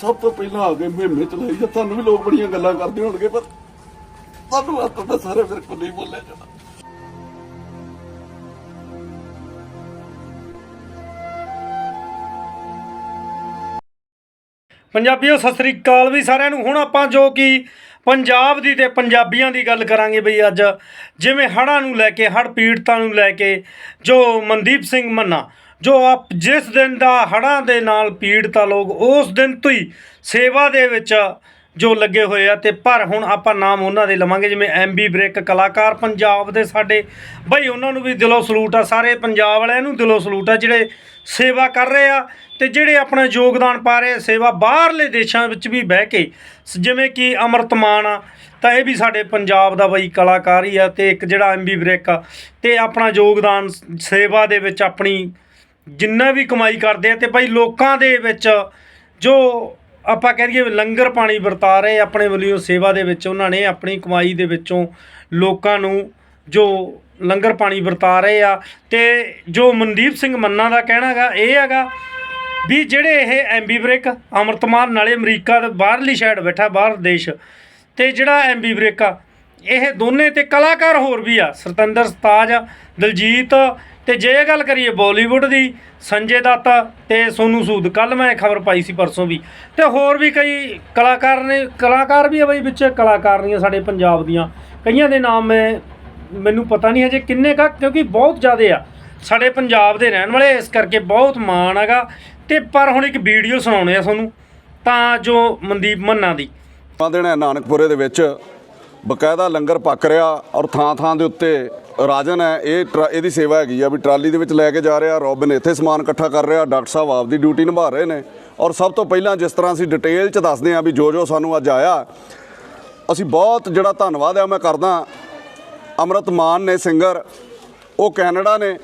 ਸਭ ਤੋਂ ਪਹਿਲਾਂ ਆ ਕੇ ਮੁਹਿੰਮ ਚਲਾਈ ਜਾਂ ਤੁਹਾਨੂੰ ਵੀ ਲੋਕ ਬੜੀਆਂ ਗੱਲਾਂ ਕਰਦੇ ਹੋਣਗੇ, ਪਰ ਤੁਹਾਨੂੰ ਅੱਜ ਤਾਂ ਸਾਰੇ ਫਿਰ ਕੋਲ ਨਹੀਂ ਬੋਲਿਆ ਜਾਣਾ ਪੰਜਾਬੀਓ, ਸਤਿ ਸ੍ਰੀ ਅਕਾਲ ਵੀ ਸਾਰਿਆਂ ਨੂੰ। ਹੁਣ ਆਪਾਂ ਜੋ ਕਿ ਪੰਜਾਬ ਦੀ ਤੇ ਪੰਜਾਬੀਆਂ ਦੀ ਗੱਲ ਕਰਾਂਗੇ ਬਈ ਅੱਜ, ਜਿਵੇਂ ਹੜ੍ਹਾਂ ਨੂੰ ਲੈ ਕੇ ਹੜ ਪੀੜਤਾਂ ਨੂੰ ਲੈ ਕੇ ਜੋ ਮਨਦੀਪ ਸਿੰਘ ਮੰਨਾ ਜੋ ਆਪ ਜਿਸ ਦਿਨ ਦਾ ਹੜ੍ਹਾਂ ਦੇ ਨਾਲ ਪੀੜਤ ਆ ਲੋਕ, ਉਸ ਦਿਨ ਤੋਂ ਹੀ ਸੇਵਾ ਦੇ ਵਿੱਚ ਜੋ ਲੱਗੇ ਹੋਏ ਆ ਤੇ ਪਰ ਹੁਣ ਆਪਾਂ ਨਾਮ ਉਹਨਾਂ ਦੇ ਲਵਾਂਗੇ, ਜਿਵੇਂ ਐਮਬੀ ਬ੍ਰੇਕ ਕਲਾਕਾਰ ਪੰਜਾਬ ਦੇ ਸਾਡੇ। ਬਈ ਉਹਨਾਂ ਨੂੰ ਵੀ ਦਿਲੋਂ ਸਲੂਟ ਆ, ਸਾਰੇ ਪੰਜਾਬ ਵਾਲਿਆਂ ਨੂੰ ਦਿਲੋਂ ਸਲੂਟ ਆ, ਜਿਹੜੇ ਸੇਵਾ ਕਰ ਰਹੇ ਆ ਤੇ ਜਿਹੜੇ ਆਪਣਾ ਯੋਗਦਾਨ ਪਾ ਰਹੇ ਸੇਵਾ ਬਾਹਰਲੇ ਦੇਸ਼ਾਂ ਵਿੱਚ ਵੀ ਬਹਿ ਕੇ ਸ- ਜਿਵੇਂ ਕਿ ਅਮਰਤ ਮਾਨ ਆ, ਤਾਂ ਇਹ ਵੀ ਸਾਡੇ ਪੰਜਾਬ ਦਾ ਬਈ ਕਲਾਕਾਰ ਹੀ ਆ ਤੇ ਇੱਕ ਜਿਹੜਾ ਐਮਬੀ ਬ੍ਰੇਕ ਆ, ਤੇ ਆਪਣਾ ਯੋਗਦਾਨ ਸੇਵਾ ਦੇ ਵਿੱਚ ਆਪਣੀ ਜਿੰਨਾ ਵੀ ਕਮਾਈ ਕਰਦੇ ਆ ਤੇ ਭਾਈ ਲੋਕਾਂ ਦੇ ਵਿੱਚ ਜੋ ਆਪਾਂ ਕਹਿ ਦਈਏ ਲੰਗਰ ਪਾਣੀ ਵਰਤਾ ਰਹੇ ਆਪਣੇ ਵੱਲੋਂ ਸੇਵਾ ਦੇ ਵਿੱਚ ਉਹਨਾਂ ਨੇ ਆਪਣੀ ਕਮਾਈ ਦੇ ਵਿੱਚੋਂ ਲੋਕਾਂ ਨੂੰ ਜੋ ਲੰਗਰ ਪਾਣੀ ਵਰਤਾ ਰਹੇ ਆ ਤੇ ਜੋ ਮਨਦੀਪ ਸਿੰਘ ਮੰਨਾ ਦਾ ਕਹਿਣਾ ਹੈਗਾ, ਇਹ ਹੈਗਾ ਵੀ ਜਿਹੜੇ ਇਹ ਐਮਬੀ ਬ੍ਰੇਕ ਅਮਰਤਮਾਨ ਨਾਲੇ ਅਮਰੀਕਾ ਦੇ ਬਾਹਰਲੀ ਸ਼ਾਇਦ ਬੈਠਾ, ਬਾਹਰ ਦੇਸ਼ ਤੇ ਜਿਹੜਾ ਐਮਬੀ ਬ੍ਰੇਕ ਆ, ਇਹ ਦੋਨੇ ਤੇ ਕਲਾਕਾਰ ਹੋਰ ਵੀ ਆ, ਸਤਿੰਦਰ ਸਤਾਜ, ਦਲਜੀਤ ਤੇ ਜੇ ਇਹ ਗੱਲ ਕਰੀਏ ਬਾਲੀਵੁੱਡ ਦੀ, ਸੰਜੇ ਦੱਤ ਤੇ ਸੋਨੂ ਸੂਦ ਕੱਲ ਮੈਂ ਖਬਰ ਪਾਈ ਸੀ ਪਰਸੋਂ ਵੀ। ਤੇ ਹੋਰ ਵੀ ਕਈ ਕਲਾਕਾਰ ਨੇ, ਕਲਾਕਾਰ ਵੀ ਆ ਬਈ ਵਿੱਚ ਕਲਾਕਾਰਨੀਆਂ ਸਾਡੇ ਪੰਜਾਬ ਦੀਆਂ। ਕਈਆਂ ਦੇ ਨਾਮ ਮੈਂ, ਮੈਨੂੰ ਪਤਾ ਨਹੀਂ ਹਜੇ ਕਿੰਨੇ ਕਾ, ਕਿਉਂਕਿ ਬਹੁਤ ਜ਼ਿਆਦੇ ਆ। ਸਾਡੇ ਪੰਜਾਬ ਦੇ ਰਹਿਣ ਵਾਲੇ, ਇਸ ਕਰਕੇ ਬਹੁਤ ਮਾਣ ਹੈਗਾ। ਤੇ ਪਰ ਹੁਣ ਇੱਕ ਵੀਡੀਓ ਸੁਣਾਉਣੇ ਆ ਤੁਹਾਨੂੰ, ਤਾਂ ਜੋ ਮਨਦੀਪ ਮੰਨਾ ਦੀ। ਆ ਦਿਨ ਹੈ ਨਾਨਕਪੁਰੇ ਦੇ ਵਿੱਚ ਬਕਾਇਦਾ ਲੰਗਰ ਪੱਕ ਰਿਹਾ ਔਰ ਥਾਂ ਥਾਂ ਦੇ ਉੱਤੇ ਰਾਜਨ ਹੈ, ਇਹ ਟਰਾ- ਇਹਦੀ ਸੇਵਾ ਹੈਗੀ ਆ ਵੀ ਟਰਾਲੀ ਦੇ ਵਿੱਚ ਲੈ ਕੇ ਜਾ ਰਿਹਾ, ਰੋਬਿਨ ਇੱਥੇ ਸਮਾਨ ਇਕੱਠਾ ਕਰ ਰਿਹਾ, ਡਾਕਟਰ ਸਾਹਿਬ ਆਪਦੀ ਡਿਊਟੀ ਨਿਭਾ ਰਹੇ ਨੇ। ਔਰ ਸਭ ਤੋਂ ਪਹਿਲਾਂ ਜਿਸ ਤਰ੍ਹਾਂ ਅਸੀਂ ਡਿਟੇਲ ਚ ਦੱਸਦੇ ਹਾਂ ਵੀ ਜੋ ਜੋ ਸਾਨੂੰ ਅੱਜ ਆਇਆ, ਅਸੀਂ ਬਹੁਤ ਜਿਹੜਾ ਧੰਨਵਾਦ ਹੈ, ਮੈਂ ਕਰਦਾ ਅਮਰਤ ਮਾਨ ਨੇ ਸਿੰਗਰ ਉਹ ਕੈਨੇਡਾ ਨੇ,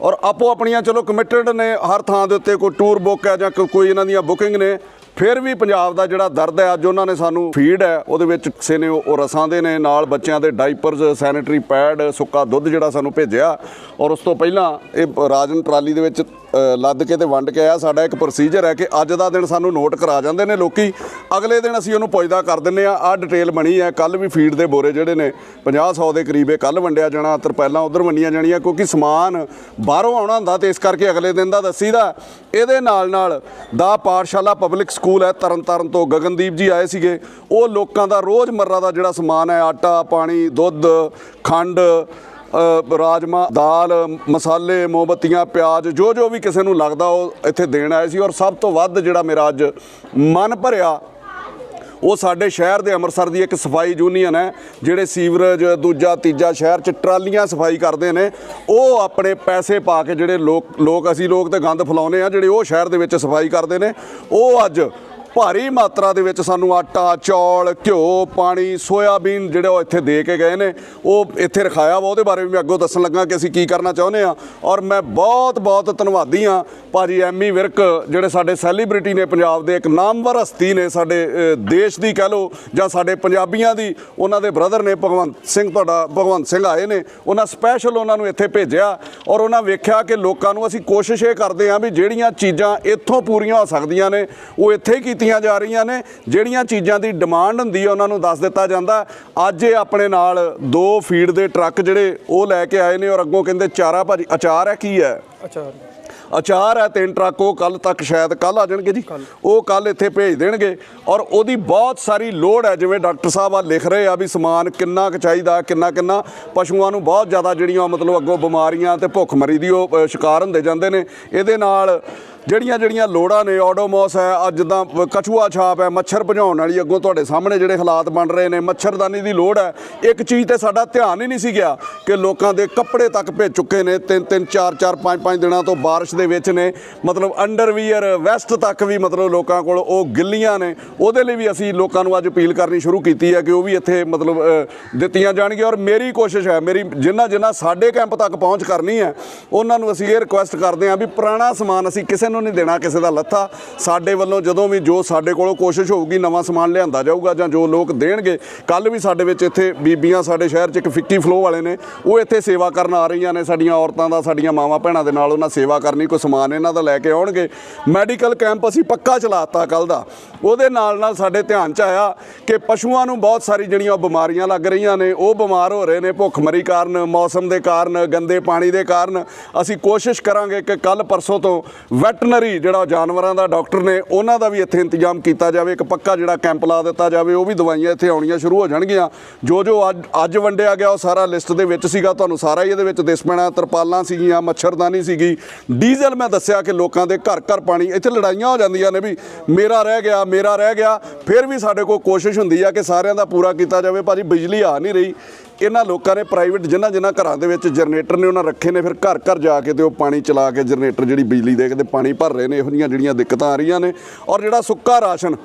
ਔਰ ਆਪੋ ਆਪਣੀਆਂ ਚਲੋ ਕਮਿਟਡ ਨੇ, ਹਰ ਥਾਂ ਦੇ ਉੱਤੇ ਕੋਈ ਟੂਰ ਬੁੱਕ ਹੈ ਜਾਂ ਕੋਈ- ਕੋਈ ਇਹਨਾਂ ਦੀਆਂ ਬੁਕਿੰਗ ਨੇ ਫਿਰ ਵੀ ਪੰਜਾਬ ਦਾ ਜਿਹੜਾ ਦਰਦ ਹੈ, ਅੱਜ ਉਹਨਾਂ ਨੇ ਸਾਨੂੰ ਫੀਡ ਹੈ, ਉਹਦੇ ਵਿੱਚ ਕਿਸੇ ਨੇ ਉਹ ਰਸਾਂ ਦੇ ਨੇ, ਨਾਲ ਬੱਚਿਆਂ ਦੇ ਡਾਈਪਰਸ ਸੈਨੀਟਰੀ ਪੈਡ ਸੁੱਕਾ ਦੁੱਧ ਜਿਹੜਾ ਸਾਨੂੰ ਭੇਜਿਆ। ਔਰ ਉਸ ਤੋਂ ਪਹਿਲਾਂ ਇਹ ਰਾਜਨ ਟਰਾਲੀ ਦੇ ਵਿੱਚ ਲੱਦ ਕੇ ਤੇ ਵੰਡ ਕੇ ਆਇਆ। ਸਾਡਾ ਇੱਕ ਪ੍ਰੋਸੀਜਰ ਹੈ ਕਿ ਅੱਜ ਦਾ ਦਿਨ ਸਾਨੂੰ ਨੋਟ ਕਰਾ ਜਾਂਦੇ ਨੇ ਲੋਕੀ। ਅਗਲੇ ਦਿਨ ਅਸੀਂ ਉਹਨੂੰ ਪੁੱਜਦਾ ਕਰ ਦਿੰਨੇ ਆ। ਆ ਡਿਟੇਲ ਬਣੀ ਹੈ। ਕੱਲ ਵੀ ਫੀਡ ਦੇ ਬੋਰੇ ਜਿਹੜੇ ਨੇ 50 100 ਦੇ ਕਰੀਬ ਇਹ ਕੱਲ ਵੰਡਿਆ ਜਾਣਾ। ਤਰਪਾਲਾਂ ਉਧਰ ਵੰਡੀਆਂ ਜਾਣੀਆਂ ਕਿਉਂਕਿ ਸਮਾਨ ਬਾਹਰੋਂ ਆਉਣਾ ਹੁੰਦਾ ਤੇ ਇਸ ਕਰਕੇ ਅਗਲੇ ਦਿਨ ਦਾ ਦੱਸੀਦਾ। ਇਹਦੇ ਨਾਲ ਨਾਲ ਦਾ ਪਾਠਸ਼ਾਲਾ ਪਬਲਿਕ ਸਕੂਲ ਹੈ। ਤਰਨਤਾਰਨ ਤੋਂ ਗਗਨਦੀਪ ਜੀ ਆਏ ਸੀਗੇ। ਉਹ ਲੋਕਾਂ ਦਾ ਰੋਜ਼ਮਰਰਾ ਦਾ ਜਿਹੜਾ ਸਮਾਨ ਹੈ, ਆਟਾ, ਪਾਣੀ, ਦੁੱਧ, ਖੰਡ ਰਾਜਮਾ, ਦਾਲ, ਮਸਾਲੇ, ਮੋਮਬੱਤੀਆਂ, ਪਿਆਜ਼, ਜੋ ਜੋ ਵੀ ਕਿਸੇ ਨੂੰ ਲੱਗਦਾ ਉਹ ਇੱਥੇ ਦੇਣ ਆਏ ਸੀ ਔਰ ਸਭ ਤੋਂ ਵੱਧ ਜਿਹੜਾ ਮੇਰਾ ਅੱਜ ਮਨ ਭਰਿਆ, ਉਹ ਸਾਡੇ ਸ਼ਹਿਰ ਦੇ ਅੰਮ੍ਰਿਤਸਰ ਦੀ ਇੱਕ ਸਫ਼ਾਈ ਯੂਨੀਅਨ ਹੈ, ਜਿਹੜੇ ਸੀਵਰੇਜ ਦੂਜਾ, ਤੀਜਾ ਸ਼ਹਿਰ ਚ ਟਰਾਲੀਆਂ ਸਫ਼ਾਈ ਕਰਦੇ ਨੇ, ਉਹ ਆਪਣੇ ਪੈਸੇ ਪਾ ਕੇ ਜਿਹੜੇ ਲੋਕ ਲੋਕ ਅਸੀਂ ਲੋਕ ਤੇ ਗੰਦ ਫਲਾਉਂਦੇ ਆ ਜਿਹੜੇ ਉਹ ਸ਼ਹਿਰ ਦੇ ਵਿੱਚ ਸਫ਼ਾਈ ਕਰਦੇ ਨੇ, ਉਹ ਅੱਜ ਭਾਰੀ ਮਾਤਰਾ ਦੇ ਵਿੱਚ ਸਾਨੂੰ ਆਟਾ, ਚੌਲ, ਘਿਓ, ਪਾਣੀ, ਸੋਇਆਬੀਨ ਜਿਹੜੇ ਉਹ ਇੱਥੇ ਦੇ ਕੇ ਗਏ ਨੇ, ਉਹ ਇੱਥੇ ਰਖਾਇਆ ਵਾ, ਉਹਦੇ ਬਾਰੇ ਵੀ ਮੈਂ ਅੱਗੋਂ ਦੱਸਣ ਲੱਗਾ ਕਿ ਅਸੀਂ ਕੀ ਕਰਨਾ ਚਾਹੁੰਦੇ ਆ ਔਰ ਮੈਂ ਬਹੁਤ ਬਹੁਤ ਧੰਨਵਾਦੀ ਆ ਭਾਜੀ ਐਮੀ ਵਿਰਕ, ਜਿਹੜੇ ਸਾਡੇ ਸੈਲੀਬ੍ਰਿਟੀ ਨੇ ਪੰਜਾਬ ਦੇ, ਇੱਕ ਨਾਮਵਰ ਹਸਤੀ ਨੇ ਸਾਡੇ ਦੇਸ਼ ਦੀ ਕਹਿ ਲਓ, ਜਾਂ ਸਾਡੇ ਪੰਜਾਬੀਆਂ ਦੀ, ਉਹਨਾਂ ਦੇ ਬ੍ਰਦਰ ਨੇ ਭਗਵੰਤ ਸਿੰਘ, ਤੁਹਾਡਾ ਭਗਵੰਤ ਸਿੰਘ ਆਏ ਨੇ, ਉਹਨਾਂ ਸਪੈਸ਼ਲ ਉਹਨਾਂ ਨੂੰ ਇੱਥੇ ਭੇਜਿਆ, ਔਰ ਉਹਨਾਂ ਵੇਖਿਆ ਕਿ ਲੋਕਾਂ ਨੂੰ ਅਸੀਂ ਕੋਸ਼ਿਸ਼ ਇਹ ਕਰਦੇ ਆ ਵੀ ਜਿਹੜੀਆਂ ਚੀਜ਼ਾਂ ਇੱਥੋਂ ਪੂਰੀਆਂ ਹੋ ਸਕਦੀਆਂ ਨੇ, ਉਹ ਇੱਥੇ ਹੀ ਕੀਤੀਆਂ ਜਾ ਰਹੀਆਂ ਨੇ ਜਿਹੜੀਆਂ ਚੀਜ਼ਾਂ ਦੀ ਡਿਮਾਂਡ ਹੁੰਦੀ ਹੈ ਉਹਨਾਂ ਨੂੰ ਦੱਸ ਦਿੱਤਾ ਜਾਂਦਾ। ਅੱਜ ਇਹ ਆਪਣੇ ਨਾਲ ਦੋ ਫੀਡ ਦੇ ਟਰੱਕ ਜਿਹੜੇ ਉਹ ਲੈ ਕੇ ਆਏ ਨੇ ਔਰ ਅੱਗੋਂ ਕਹਿੰਦੇ ਚਾਰਾ ਭਾਜੀ ਅਚਾਰ ਹੈ ਕੀ ਹੈ? ਅੱਛਾ ਅਚਾਰ ਹੈ ਤਿੰਨ ਟਰੱਕ ਉਹ ਕੱਲ ਤੱਕ ਸ਼ਾਇਦ ਕੱਲ ਆ ਜਾਣਗੇ ਜੀ। ਉਹ ਕੱਲ ਇੱਥੇ ਭੇਜ ਦੇਣਗੇ ਔਰ ਉਹਦੀ ਬਹੁਤ ਸਾਰੀ ਲੋੜ ਹੈ ਜਿਵੇਂ ਡਾਕਟਰ ਸਾਹਿਬ ਆ ਲਿਖ ਰਹੇ ਆ ਵੀ ਸਮਾਨ ਕਿੰਨਾ ਕੁ ਚਾਹੀਦਾ ਕਿੰਨਾ ਕਿੰਨਾ। ਪਸ਼ੂਆਂ ਨੂੰ ਬਹੁਤ ਜ਼ਿਆਦਾ ਜਿਹੜੀਆਂ ਮਤਲਬ ਅੱਗੋਂ ਬਿਮਾਰੀਆਂ ਤੇ ਭੁੱਖਮਰੀ ਦੀ ਉਹ ਸ਼ਿਕਾਰ ਹੁੰਦੇ ਜਾਂਦੇ ਨੇ। ਇਹਦੇ ਨਾਲ ਜਿਹੜੀਆਂ ਜਿਹੜੀਆਂ ਲੋੜਾਂ ਨੇ ਆਡੋਮੋਸ ਹੈ, ਅੱਜ ਜਿੱਦਾਂ ਕਛੂਆ ਛਾਪ ਹੈ, ਮੱਛਰ ਭਜਾਉਣ ਵਾਲੀ ਅੱਗੋਂ ਤੁਹਾਡੇ ਸਾਹਮਣੇ ਜਿਹੜੇ ਹਾਲਾਤ ਬਣ ਰਹੇ ਨੇ, ਮੱਛਰਦਾਨੀ ਦੀ ਲੋੜ ਹੈ। ਇੱਕ ਚੀਜ਼ ਤੇ ਸਾਡਾ ਧਿਆਨ ਹੀ ਨਹੀਂ ਸੀ ਗਿਆ ਕਿ ਲੋਕਾਂ ਦੇ ਕੱਪੜੇ ਤੱਕ ਭੇਜ ਚੁੱਕੇ ਨੇ। ਤਿੰਨ ਤਿੰਨ, ਚਾਰ ਚਾਰ, ਪੰਜ ਪੰਜ ਦਿਨਾਂ ਤੋਂ ਬਾਰਿਸ਼ ਦੇ ਵਿੱਚ ਨੇ। ਮਤਲਬ ਅੰਡਰਵੀਅਰ ਵੈਸਟ ਤੱਕ ਵੀ ਮਤਲਬ ਲੋਕਾਂ ਕੋਲ ਉਹ ਗਿੱਲੀਆਂ ਨੇ। ਉਹਦੇ ਲਈ ਵੀ ਅਸੀਂ ਲੋਕਾਂ ਨੂੰ ਅੱਜ ਅਪੀਲ ਕਰਨੀ ਸ਼ੁਰੂ ਕੀਤੀ ਹੈ ਕਿ ਉਹ ਵੀ ਇੱਥੇ ਮਤਲਬ ਦਿੱਤੀਆਂ ਜਾਣਗੀਆਂ। ਔਰ ਮੇਰੀ ਕੋਸ਼ਿਸ਼ ਹੈ, ਮੇਰੀ ਜਿੰਨਾ ਜਿੰਨਾ ਸਾਡੇ ਕੈਂਪ ਤੱਕ ਪਹੁੰਚ ਕਰਨੀ ਹੈ, ਉਹਨਾਂ ਨੂੰ ਅਸੀਂ ਇਹ ਰਿਕੁਐਸਟ ਕਰਦੇ ਹਾਂ ਵੀ ਪੁਰਾਣਾ ਸਮਾਨ ਅਸੀਂ ਕਿਸੇ ਕਿਸੇ ਨੂੰ ਨਹੀਂ ਦੇਣਾ ਕਿਸੇ ਦਾ ਲੱਥਾ। ਸਾਡੇ ਵੱਲੋਂ ਜਦੋਂ ਵੀ ਜੋ ਸਾਡੇ ਕੋਲੋਂ ਕੋਸ਼ਿਸ਼ ਹੋਊਗੀ, ਨਵਾਂ ਸਮਾਨ ਲਿਆਂਦਾ ਜਾਊਗਾ ਜਾਂ ਜੋ ਲੋਕ ਦੇਣਗੇ ਕੱਲ ਵੀ ਸਾਡੇ ਵਿੱਚ ਇੱਥੇ ਬੀਬੀਆਂ ਸਾਡੇ ਸ਼ਹਿਰ 'ਚ ਇੱਕ ਫਿੱਕੀ ਫਲੋ ਵਾਲੇ ਨੇ, ਉਹ ਇੱਥੇ ਸੇਵਾ ਕਰਨ ਆ ਰਹੀਆਂ ਨੇ ਸਾਡੀਆਂ ਔਰਤਾਂ ਦਾ, ਸਾਡੀਆਂ ਮਾਵਾਂ ਭੈਣਾਂ ਦੇ ਨਾਲ ਉਹਨਾਂ ਸੇਵਾ ਕਰਨੀ, ਕੋਈ ਸਮਾਨ ਇਹਨਾਂ ਦਾ ਲੈ ਕੇ ਆਉਣਗੇ। ਮੈਡੀਕਲ ਕੈਂਪ ਅਸੀਂ ਪੱਕਾ ਚਲਾਤਾ ਕੱਲ ਦਾ। ਉਹਦੇ ਨਾਲ ਨਾਲ ਸਾਡੇ ਧਿਆਨ 'ਚ ਆਇਆ ਕਿ ਪਸ਼ੂਆਂ ਨੂੰ ਬਹੁਤ ਸਾਰੀ ਜਿਹੜੀਆਂ ਉਹ ਬਿਮਾਰੀਆਂ ਲੱਗ ਰਹੀਆਂ ਨੇ, ਉਹ ਬਿਮਾਰ ਹੋ ਰਹੇ ਨੇ ਭੁੱਖਮਰੀ ਕਾਰਨ, ਮੌਸਮ ਦੇ ਕਾਰਨ, ਗੰਦੇ ਪਾਣੀ ਦੇ ਕਾਰਨ। ਅਸੀਂ ਕੋਸ਼ਿਸ਼ ਕਰਾਂਗੇ ਕਿ ਕੱਲ ਪਰਸੋਂ ਤੋਂ ਵੈਟਰਨਰੀ ਜਿਹੜਾ ਜਾਨਵਰਾਂ ਦਾ ਡਾਕਟਰ ਨੇ, ਉਹਨਾਂ ਦਾ ਵੀ ਇੱਥੇ ਇੰਤਜ਼ਾਮ ਕੀਤਾ ਜਾਵੇ। ਇੱਕ ਪੱਕਾ ਜਿਹੜਾ ਕੈਂਪ ਲਾ ਦਿੱਤਾ ਜਾਵੇ, ਉਹ ਵੀ ਦਵਾਈਆਂ ਇੱਥੇ ਆਉਣੀਆਂ ਸ਼ੁਰੂ ਹੋ ਜਾਣਗੀਆਂ। ਜੋ ਜੋ ਅੱਜ ਅੱਜ ਵੰਡਿਆ ਗਿਆ, ਉਹ ਸਾਰਾ ਲਿਸਟ ਦੇ ਵਿੱਚ ਸੀਗਾ। ਤੁਹਾਨੂੰ ਸਾਰਾ ਹੀ ਇਹਦੇ ਵਿੱਚ ਦਿਸ ਪੈਣਾ। ਤਰਪਾਲਾਂ ਸੀਗੀਆਂ, ਮੱਛਰਦਾਨੀ ਸੀਗੀ। ਡੀਜ਼ਲ ਮੈਂ ਦੱਸਿਆ ਕਿ ਲੋਕਾਂ ਦੇ ਘਰ ਘਰ ਪਾਣੀ, ਇੱਥੇ ਲੜਾਈਆਂ ਹੋ ਜਾਂਦੀਆਂ ਨੇ ਵੀ ਮੇਰਾ ਰਹਿ ਗਿਆ, ਮੇਰਾ ਰਹਿ ਗਿਆ। ਫਿਰ ਵੀ ਸਾਡੇ ਕੋਲ ਕੋਸ਼ਿਸ਼ ਹੁੰਦੀ ਆ ਕਿ ਸਾਰਿਆਂ ਦਾ ਪੂਰਾ ਕੀਤਾ ਜਾਵੇ। ਭਾਜੀ ਬਿਜਲੀ ਆ ਨਹੀਂ ਰਹੀ। ਇਹਨਾਂ ਲੋਕਾਂ ਨੇ ਪ੍ਰਾਈਵੇਟ ਜਿਨ੍ਹਾਂ ਜਿਨ੍ਹਾਂ ਘਰਾਂ ਦੇ ਵਿੱਚ ਜਨਰੇਟਰ ਨੇ ਉਹਨਾਂ ਰੱਖੇ ਨੇ, ਫਿਰ ਘਰ ਘਰ ਜਾ ਕੇ ਤੇ ਉਹ ਪਾਣੀ ਚਲਾ ਕੇ ਜਨਰੇਟਰ ਜਿਹੜੀ ਬਿਜਲੀ ਦੇ ਕੇ ਤੇ ਪਾਣੀ ਭਰ ਰਹੇ ਨੇ, ਇਹੋ ਜਿਹੀਆਂ ਜਿਹੜੀਆਂ ਦਿੱਕਤਾਂ ਆ ਰਹੀਆਂ ਨੇ। ਔਰ ਜਿਹੜਾ ਸੁੱਕਾ ਰਾਸ਼ਨ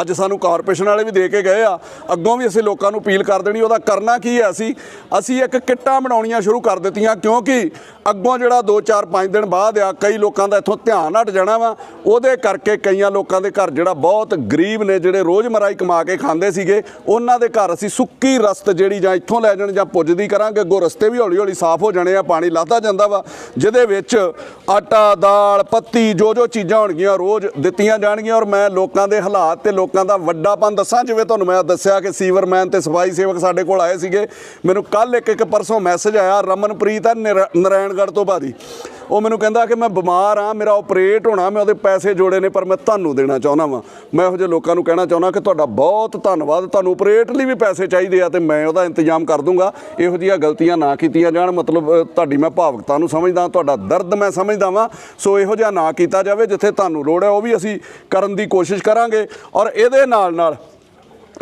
ਅੱਜ ਸਾਨੂੰ ਕਾਰਪੋਰੇਸ਼ਨ ਵਾਲੇ ਵੀ ਦੇ ਕੇ ਗਏ ਆ। ਅੱਗੋਂ ਵੀ ਅਸੀਂ ਲੋਕਾਂ ਨੂੰ ਅਪੀਲ ਕਰ ਦੇਣੀ, ਉਹਦਾ ਕਰਨਾ ਕੀ ਹੈ ਅਸੀਂ? ਅਸੀਂ ਇੱਕ ਕਿੱਟਾਂ ਬਣਾਉਣੀਆਂ ਸ਼ੁਰੂ ਕਰ ਦਿੱਤੀਆਂ, ਕਿਉਂਕਿ ਅੱਗੋਂ ਜਿਹੜਾ 2 4 5 ਦਿਨ ਬਾਅਦ ਆ, ਕਈ ਲੋਕਾਂ ਦਾ ਇੱਥੋਂ ਧਿਆਨ ਹਟ ਜਾਣਾ ਵਾ। ਉਹਦੇ ਕਰਕੇ ਕਈਆਂ ਲੋਕਾਂ ਦੇ ਘਰ ਜਿਹੜਾ ਬਹੁਤ ਗਰੀਬ ਨੇ, ਜਿਹੜੇ ਰੋਜ਼ਮਰਾਈ ਕਮਾ ਕੇ ਖਾਂਦੇ ਸੀਗੇ, ਉਹਨਾਂ ਦੇ ਘਰ ਅਸੀਂ ਸੁੱਕੀ ਰਸਤ ਜਿਹੜੀ ਜਾਂ ਇੱਥੋਂ ਲੈ ਜਾਣ ਜਾਂ ਪੁੱਜਦੀ ਕਰਾਂਗੇ। ਅੱਗੋਂ ਰਸਤੇ ਵੀ ਹੌਲੀ ਹੌਲੀ ਸਾਫ਼ ਹੋ ਜਾਣੇ ਆ, ਪਾਣੀ ਲਾਤਾ ਜਾਂਦਾ ਵਾ, ਜਿਹਦੇ ਵਿੱਚ ਆਟਾ, ਦਾਲ, ਪੱਤੀ ਜੋ ਜੋ ਚੀਜ਼ਾਂ ਹੋਣਗੀਆਂ, ਰੋਜ਼ ਦਿੱਤੀਆਂ ਜਾਣਗੀਆਂ ਔਰ ਮੈਂ ਲੋਕਾਂ ਦੇ ਹਾਲਾਤ ਤੇ ਲੋਕਾਂ ਦਾ ਵੱਡਾਪਨ ਦੱਸਾਂ, ਜਿਵੇਂ ਤੁਹਾਨੂੰ ਮੈਂ ਦੱਸਿਆ ਕਿ ਸੀਵਰਮੈਨ ਤੇ ਸਫ਼ਾਈ ਸੇਵਕ ਸਾਡੇ ਕੋਲ ਆਏ ਸੀਗੇ। ਮੈਨੂੰ ਕੱਲ ਇੱਕ ਇੱਕ ਪਰਸੋਂ ਮੈਸੇਜ ਆਇਆ, ਰਮਨਪ੍ਰੀਤ ਹੈ ਨਰ- ਨਾਰਾਇਣਗੜ੍ਹ ਤੋਂ ਭਾਜੀ ਉਹ ਮੈਨੂੰ ਕਹਿੰਦਾ ਕਿ ਮੈਂ ਬਿਮਾਰ ਆ ਮੇਰਾ ਆਪਰੇਟ ਹੋਣਾ, ਮੈਂ ਉਹਦੇ ਪੈਸੇ ਜੋੜੇ ਨੇ, ਪਰ ਮੈਂ ਤੁਹਾਨੂੰ ਦੇਣਾ ਚਾਹੁੰਦਾ ਵਾਂ। ਮੈਂ ਇਹੋ ਜਿਹੇ ਲੋਕਾਂ ਨੂੰ ਕਹਿਣਾ ਚਾਹੁੰਦਾ ਕਿ ਤੁਹਾਡਾ ਬਹੁਤ ਧੰਨਵਾਦ, ਤੁਹਾਨੂੰ ਆਪਰੇਟ ਲਈ ਵੀ ਪੈਸੇ ਚਾਹੀਦੇ ਆ ਤੇ ਮੈਂ ਉਹਦਾ ਇੰਤਜ਼ਾਮ ਕਰ ਦੂੰਗਾ। ਇਹੋ ਜਿਹੀਆਂ ਗਲਤੀਆਂ ਨਾ ਕੀਤੀਆਂ ਜਾਣ, ਮਤਲਬ ਤੁਹਾਡੀ ਮੈਂ ਭਾਵਕਤਾ ਨੂੰ ਸਮਝਦਾ, ਤੁਹਾਡਾ ਦਰਦ ਮੈਂ ਸਮਝਦਾ ਵਾਂ। ਸੋ ਇਹੋ ਜਿਹਾ ਨਾ ਕੀਤਾ ਜਾਵੇ ਜਿੱਥੇ ਤੁਹਾਨੂੰ ਲੋੜ ਹੈ, ਉਹ ਵੀ ਅਸੀਂ ਕਰਨ ਦੀ ਕੋਸ਼ਿਸ਼ ਕਰਾਂਗੇ। ਔਰ ਇਹਦੇ ਨਾਲ ਨਾਲ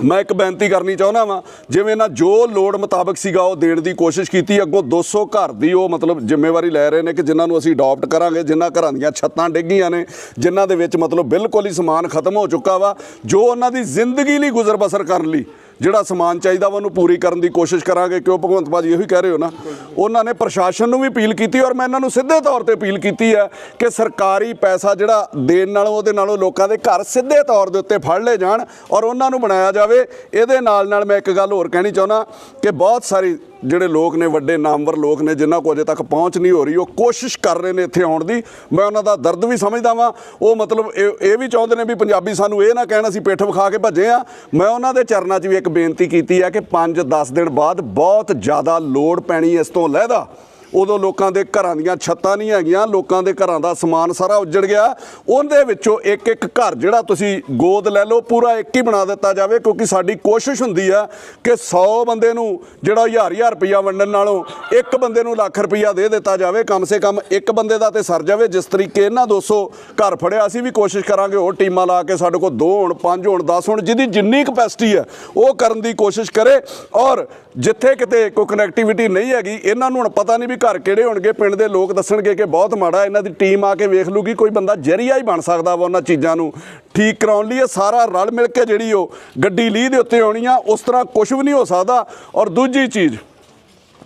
ਮੈਂ ਇੱਕ ਬੇਨਤੀ ਕਰਨੀ ਚਾਹੁੰਦਾ ਵਾਂ, ਜਿਵੇਂ ਨਾ ਜੋ ਲੋੜ ਮੁਤਾਬਕ ਸੀਗਾ ਉਹ ਦੇਣ ਦੀ ਕੋਸ਼ਿਸ਼ ਕੀਤੀ, ਅੱਗੋਂ 200 ਘਰ ਦੀ ਉਹ ਮਤਲਬ ਜ਼ਿੰਮੇਵਾਰੀ ਲੈ ਰਹੇ ਨੇ ਕਿ ਜਿਨ੍ਹਾਂ ਨੂੰ ਅਸੀਂ ਅਡਾਪਟ ਕਰਾਂਗੇ, ਜਿਨ੍ਹਾਂ ਘਰਾਂ ਦੀਆਂ ਛੱਤਾਂ ਡਿੱਗੀਆਂ ਨੇ, ਜਿਨ੍ਹਾਂ ਦੇ ਵਿੱਚ ਮਤਲਬ ਬਿਲਕੁਲ ਹੀ ਸਮਾਨ ਖਤਮ ਹੋ ਚੁੱਕਾ ਵਾ, ਜੋ ਉਹਨਾਂ ਦੀ ਜ਼ਿੰਦਗੀ ਲਈ ਗੁਜ਼ਰ ਬਸਰ ਕਰਨ ਲਈ ਜਿਹੜਾ ਸਮਾਨ ਚਾਹੀਦਾ ਵਾ ਉਹਨੂੰ ਪੂਰੀ ਕਰਨ ਦੀ ਕੋਸ਼ਿਸ਼ ਕਰਾਂਗੇ, ਕਿਉਂ ਭਗਵੰਤ ਭਾਜੀ ਇਹੋ ਹੀ ਕਹਿ ਰਹੇ ਹੋ ਨਾ? ਉਹਨਾਂ ਨੇ ਪ੍ਰਸ਼ਾਸਨ ਨੂੰ ਵੀ ਅਪੀਲ ਕੀਤੀ ਔਰ ਮੈਂ ਇਹਨਾਂ ਨੂੰ ਸਿੱਧੇ ਤੌਰ ਤੇ ਅਪੀਲ ਕੀਤੀ ਹੈ ਕਿ ਸਰਕਾਰੀ ਪੈਸਾ ਜਿਹੜਾ ਦੇਣ ਨਾਲੋਂ ਉਹਦੇ ਨਾਲੋਂ ਲੋਕਾਂ ਦੇ ਘਰ ਸਿੱਧੇ ਤੌਰ ਦੇ ਉੱਤੇ ਫੜ ਲਏ ਜਾਣ ਔਰ ਉਹਨਾਂ ਨੂੰ ਬਣਾਇਆ ਜਾਵੇ। ਇਹਦੇ ਨਾਲ ਨਾਲ ਮੈਂ ਇੱਕ ਗੱਲ ਹੋਰ ਕਹਿਣੀ ਚਾਹੁੰਦਾ ਕਿ ਬਹੁਤ ਸਾਰੀ ਜਿਹੜੇ ਲੋਕ ਨੇ, ਵੱਡੇ ਨਾਮਵਰ ਲੋਕ ਨੇ, ਜਿਨ੍ਹਾਂ ਕੋ ਅਜੇ ਤੱਕ ਪਹੁੰਚ ਨਹੀਂ ਹੋ ਰਹੀ, ਉਹ ਕੋਸ਼ਿਸ਼ ਕਰ ਰਹੇ ਨੇ ਇੱਥੇ ਆਉਣ ਦੀ। ਮੈਂ ਉਹਨਾਂ ਦਾ ਦਰਦ ਵੀ ਸਮਝਦਾ ਵਾਂ। ਉਹ ਮਤਲਬ ਇਹ ਇਹ ਵੀ ਚਾਹੁੰਦੇ ਨੇ ਵੀ ਪੰਜਾਬੀ ਸਾਨੂੰ ਇਹ ਨਾ ਕਹਿਣ ਅਸੀਂ ਪਿੱਠ ਵਿਖਾ ਕੇ ਭੱਜੇ ਆ। ਮੈਂ ਉਹਨਾਂ ਦੇ ਚਰਨਾਂ 'ਚ ਵੀ ਇੱਕ ਬੇਨਤੀ ਕੀਤੀ ਹੈ ਕਿ 5-10 ਦਿਨ ਬਾਅਦ ਬਹੁਤ ਜ਼ਿਆਦਾ ਲੋੜ ਪੈਣੀ ਇਸ ਤੋਂ ਲਹਿਦਾ ਉਦੋਂ ਲੋਕਾਂ ਦੇ ਘਰਾਂ ਦੀਆਂ ਛੱਤਾਂ ਨਹੀਂ ਹੈਗੀਆਂ, ਲੋਕਾਂ ਦੇ ਘਰਾਂ ਦਾ ਸਮਾਨ ਸਾਰਾ ਉੱਜੜ ਗਿਆ। ਉਹਦੇ ਵਿੱਚੋਂ ਇੱਕ ਇੱਕ ਘਰ ਜਿਹੜਾ ਤੁਸੀਂ ਗੋਦ ਲੈ ਲਓ, ਪੂਰਾ ਇੱਕ ਹੀ ਬਣਾ ਦਿੱਤਾ ਜਾਵੇ, ਕਿਉਂਕਿ ਸਾਡੀ ਕੋਸ਼ਿਸ਼ ਹੁੰਦੀ ਆ ਕਿ 100 ਬੰਦੇ ਨੂੰ ਜਿਹੜਾ ਹਜ਼ਾਰ ਹਜ਼ਾਰ ਰੁਪਈਆ ਵੰਡਣ ਨਾਲੋਂ ਇੱਕ ਬੰਦੇ ਨੂੰ ਲੱਖ ਰੁਪਈਆ ਦੇ ਦਿੱਤਾ ਜਾਵੇ, ਕਮ ਸੇ ਕਮ ਇੱਕ ਬੰਦੇ ਦਾ ਤੇ ਸਰ ਜਾਵੇ। ਜਿਸ ਤਰੀਕੇ ਇਹਨਾਂ 200 ਘਰ ਫੜਿਆ, ਅਸੀਂ ਵੀ ਕੋਸ਼ਿਸ਼ ਕਰਾਂਗੇ ਹੋਰ ਟੀਮਾਂ ਲਾ ਕੇ ਸਾਡੇ ਕੋਲ 2 ਹੋਣ 5 ਹੋਣ 10 ਹੋਣ, ਜਿਹਦੀ ਜਿੰਨੀ ਕਪੈਸਿਟੀ ਹੈ ਉਹ ਕਰਨ ਦੀ ਕੋਸ਼ਿਸ਼ ਕਰੇ। ਔਰ ਜਿੱਥੇ ਕਿਤੇ ਕੋਈ ਕਨੈਕਟੀਵਿਟੀ ਨਹੀਂ ਹੈਗੀ, ਇਹਨਾਂ ਨੂੰ ਹੁਣ ਪਤਾ ਨਹੀਂ ਵੀ ਘਰ ਕਿਹੜੇ ਹੋਣਗੇ, ਪਿੰਡ ਦੇ ਲੋਕ ਦੱਸਣਗੇ ਕਿ ਬਹੁਤ ਮਾੜਾ ਇਹਨਾਂ ਦੀ ਟੀਮ ਆ ਕੇ ਵੇਖ ਲੂਗੀ, ਕੋਈ ਬੰਦਾ ਜਰੀਆ ਹੀ ਬਣ ਸਕਦਾ ਵਾ ਉਹਨਾਂ ਚੀਜ਼ਾਂ ਨੂੰ। ਠੀਕ ਕਰਾਉਣ ਲਈ ਇਹ ਸਾਰਾ ਰਲ ਮਿਲ ਕੇ ਜਿਹੜੀ ਉਹ ਗੱਡੀ ਲੀਹ ਦੇ ਉੱਤੇ ਆਉਣੀ ਆ, ਉਸ ਤਰ੍ਹਾਂ ਕੁਝ ਵੀ ਨਹੀਂ ਹੋ ਸਕਦਾ। ਔਰ ਦੂਜੀ ਚੀਜ਼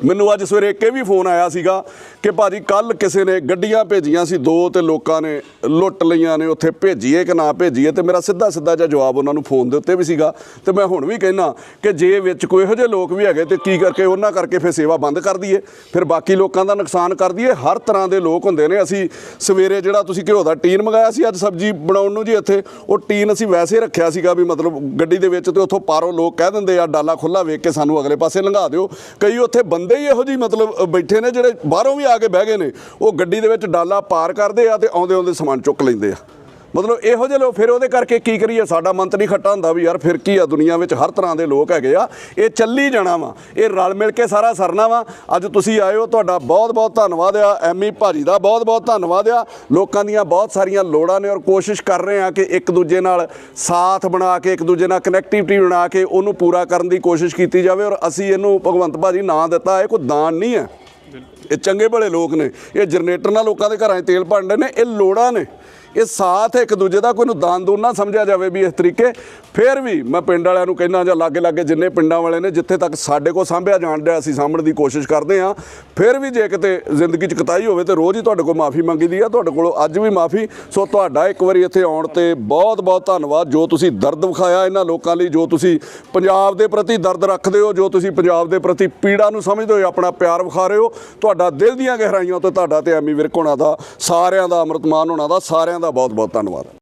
ਮੈਨੂੰ ਅੱਜ ਸਵੇਰੇ ਇੱਕ ਇਹ ਵੀ ਫੋਨ ਆਇਆ ਸੀਗਾ ਕਿ ਭਾਜੀ ਕੱਲ ਕਿਸੇ ਨੇ ਗੱਡੀਆਂ ਭੇਜੀਆਂ ਸੀ, ਦੋ ਤੇ ਲੋਕਾਂ ਨੇ ਲੁੱਟ ਲਈਆਂ ਨੇ, ਉੱਥੇ ਭੇਜੀਏ ਕਿ ਨਾ ਭੇਜੀਏ, ਤੇ ਮੇਰਾ ਸਿੱਧਾ ਸਿੱਧਾ ਜਿਹਾ ਜਵਾਬ ਉਹਨਾਂ ਨੂੰ ਫੋਨ ਦੇ ਉੱਤੇ ਵੀ ਸੀਗਾ। ਤੇ ਮੈਂ ਹੁਣ ਵੀ ਕਹਿਣਾ ਕਿ ਜੇ ਵਿੱਚ ਕੋਈ ਇਹੋ ਜਿਹੇ ਲੋਕ ਵੀ ਹੈਗੇ ਤੇ ਕੀ ਕਰਕੇ ਉਹਨਾਂ ਕਰਕੇ ਫਿਰ ਸੇਵਾ ਬੰਦ ਕਰ ਦਈਏ, ਫਿਰ ਬਾਕੀ ਲੋਕਾਂ ਦਾ ਨੁਕਸਾਨ ਕਰ ਦਈਏ। ਹਰ ਤਰ੍ਹਾਂ ਦੇ ਲੋਕ ਹੁੰਦੇ ਨੇ, ਅਸੀਂ ਸਵੇਰੇ ਜਿਹੜਾ ਤੁਸੀਂ ਘਿਓ ਦਾ ਟੀਨ ਮੰਗਾਇਆ ਸੀ, ਅੱਜ ਸਬਜ਼ੀ ਬਣਾਉਣ ਨੂੰ ਜੀ ਇੱਥੇ, ਉਹ ਟੀਨ ਅਸੀਂ ਵੈਸੇ ਰੱਖਿਆ ਸੀਗਾ ਵੀ ਮਤਲਬ ਗੱਡੀ ਦੇ ਵਿੱਚ ਤੇ ਉੱਥੋਂ ਪਾਰੋਂ ਲੋਕ ਕਹਿ ਦਿੰਦੇ ਆ, ਡਾਲਾ ਖੁੱਲਾ ਵੇਖ ਕੇ ਸਾਨੂੰ ਅਗਲੇ ਪਾਸੇ ਲੰਘਾ ਦਿਓ। ਕਈ ਉੱਥੇ ਬੰਦੇ ਹੀ ਇਹੋ ਜਿਹੀ ਮਤਲਬ ਬੈਠੇ ਨੇ ਜਿਹੜੇ ਬਾਹਰੋਂ ਵੀ ਆ ਕੇ ਬਹਿ ਗਏ ਨੇ। ਉਹ ਗੱਡੀ ਦੇ ਵਿੱਚ ਡਾਲਾ ਪਾਰ ਕਰਦੇ ਆ ਤੇ ਆਉਂਦੇ ਆਉਂਦੇ ਸਮਾਨ ਚੁੱਕ ਲੈਂਦੇ ਆ। ਮਤਲਬ ਇਹੋ ਜਿਹੇ ਲੋਕ, ਫਿਰ ਉਹਦੇ ਕਰਕੇ ਕੀ ਕਰੀਏ? ਸਾਡਾ ਮੰਤਰੀ ਖੱਟਾ ਹੁੰਦਾ ਵੀ ਯਾਰ ਫਿਰ ਕੀ ਆ ਦੁਨੀਆ ਵਿੱਚ? ਹਰ ਤਰ੍ਹਾਂ ਦੇ ਲੋਕ ਹੈਗੇ ਆ। ਇਹ ਚੱਲੀ ਜਾਣਾ ਵਾ। ਇਹ ਰਲ ਮਿਲ ਕੇ ਸਾਰਾ ਸਰਨਾ ਵਾ। ਅੱਜ ਤੁਸੀਂ ਆਏ ਹੋ, ਤੁਹਾਡਾ ਬਹੁਤ ਬਹੁਤ ਧੰਨਵਾਦ ਆ। ਐਮੀ ਭਾਜੀ ਦਾ ਬਹੁਤ ਬਹੁਤ ਧੰਨਵਾਦ ਆ। ਲੋਕਾਂ ਦੀਆਂ ਬਹੁਤ ਸਾਰੀਆਂ ਲੋੜਾਂ ਨੇ ਔਰ ਕੋਸ਼ਿਸ਼ ਕਰ ਰਹੇ ਆ ਕਿ ਇੱਕ ਦੂਜੇ ਨਾਲ ਸਾਥ ਬਣਾ ਕੇ, ਇੱਕ ਦੂਜੇ ਨਾਲ ਕਨੈਕਟੀਵਿਟੀ ਬਣਾ ਕੇ ਉਹਨੂੰ ਪੂਰਾ ਕਰਨ ਦੀ ਕੋਸ਼ਿਸ਼ ਕੀਤੀ ਜਾਵੇ ਔਰ ਅਸੀਂ ਇਹਨੂੰ ਭਗਵੰਤ ਭਾਜੀ ਨਾਂ ਦਿੱਤਾ। ਇਹ ਕੋਈ ਦਾਨ ਨਹੀਂ ਹੈ। ਇਹ ਚੰਗੇ ਭਲੇ ਲੋਕ ਨੇ। ਇਹ ਜਨਰੇਟਰ ਨਾਲ ਲੋਕਾਂ ਦੇ ਘਰਾਂ 'ਚ ਤੇਲ ਭਰਦੇ ਨੇ। ਇਹ ਲੋੜਾਂ ਨੇ। ਇਹ ਸਾਥ ਇੱਕ ਦੂਜੇ ਦਾ ਕੋਈ ਨੂੰ ਦਾਨ ਦੂਨ ਨਾ ਸਮਝਿਆ ਜਾਵੇ ਵੀ ਇਸ ਤਰੀਕੇ ਫਿਰ ਵੀ ਮੈਂ ਪਿੰਡ ਵਾਲਿਆਂ ਨੂੰ ਕਹਿੰਦਾ ਜਾਂ ਲਾਗੇ ਲਾਗੇ ਜਿੰਨੇ ਪਿੰਡਾਂ ਵਾਲੇ ਨੇ ਜਿੱਥੇ ਤੱਕ ਸਾਡੇ ਕੋਲ ਸਾਂਭਿਆ ਜਾਣ ਡਿਆ ਅਸੀਂ ਸਾਂਭਣ ਦੀ ਕੋਸ਼ਿਸ਼ ਕਰਦੇ ਹਾਂ, ਫਿਰ ਵੀ ਜੇ ਕਿਤੇ ਜ਼ਿੰਦਗੀ 'ਚ ਕਤਾਈ ਹੋਵੇ ਤੇ ਰੋਜ਼ ਹੀ ਤੁਹਾਡੇ ਕੋਲ ਮਾਫੀ ਮੰਗੀਦੀ ਆ, ਤੁਹਾਡੇ ਕੋਲੋਂ ਅੱਜ ਵੀ ਮਾਫੀ। ਸੋ ਤੁਹਾਡਾ ਇੱਕ ਵਾਰੀ ਇੱਥੇ ਆਉਣ ਤੇ ਬਹੁਤ ਬਹੁਤ ਧੰਨਵਾਦ। ਜੋ ਤੁਸੀਂ ਦਰਦ ਵਿਖਾਇਆ ਇਹਨਾਂ ਲੋਕਾਂ ਲਈ, ਜੋ ਤੁਸੀਂ ਪੰਜਾਬ ਦੇ ਪ੍ਰਤੀ ਦਰਦ ਰੱਖਦੇ ਹੋ, ਜੋ ਤੁਸੀਂ ਪੰਜਾਬ ਦੇ ਪ੍ਰਤੀ ਪੀੜਾ ਨੂੰ ਸਮਝਦੇ ਹੋ ਆਪਣਾ ਪਿਆਰ ਵਿਖਾ ਰਹੇ ਹੋ, ਤੁਹਾਡਾ ਦਿਲ ਦੀਆਂ ਗਹਿਰਾਈਆਂ ਤੋਂ ਤੁਹਾਡਾ ਤੇ ਐਮੀ ਵਿਰਕ ਹੋਣਾ ਦਾ, ਸਾਰਿਆਂ ਦਾ ਅਮਰਤਮਾਨ ਹੋਣਾ ਦਾ, ਸਾਰਿਆਂ ਦਾ ਬਹੁਤ ਬਹੁਤ ਧੰਨਵਾਦ।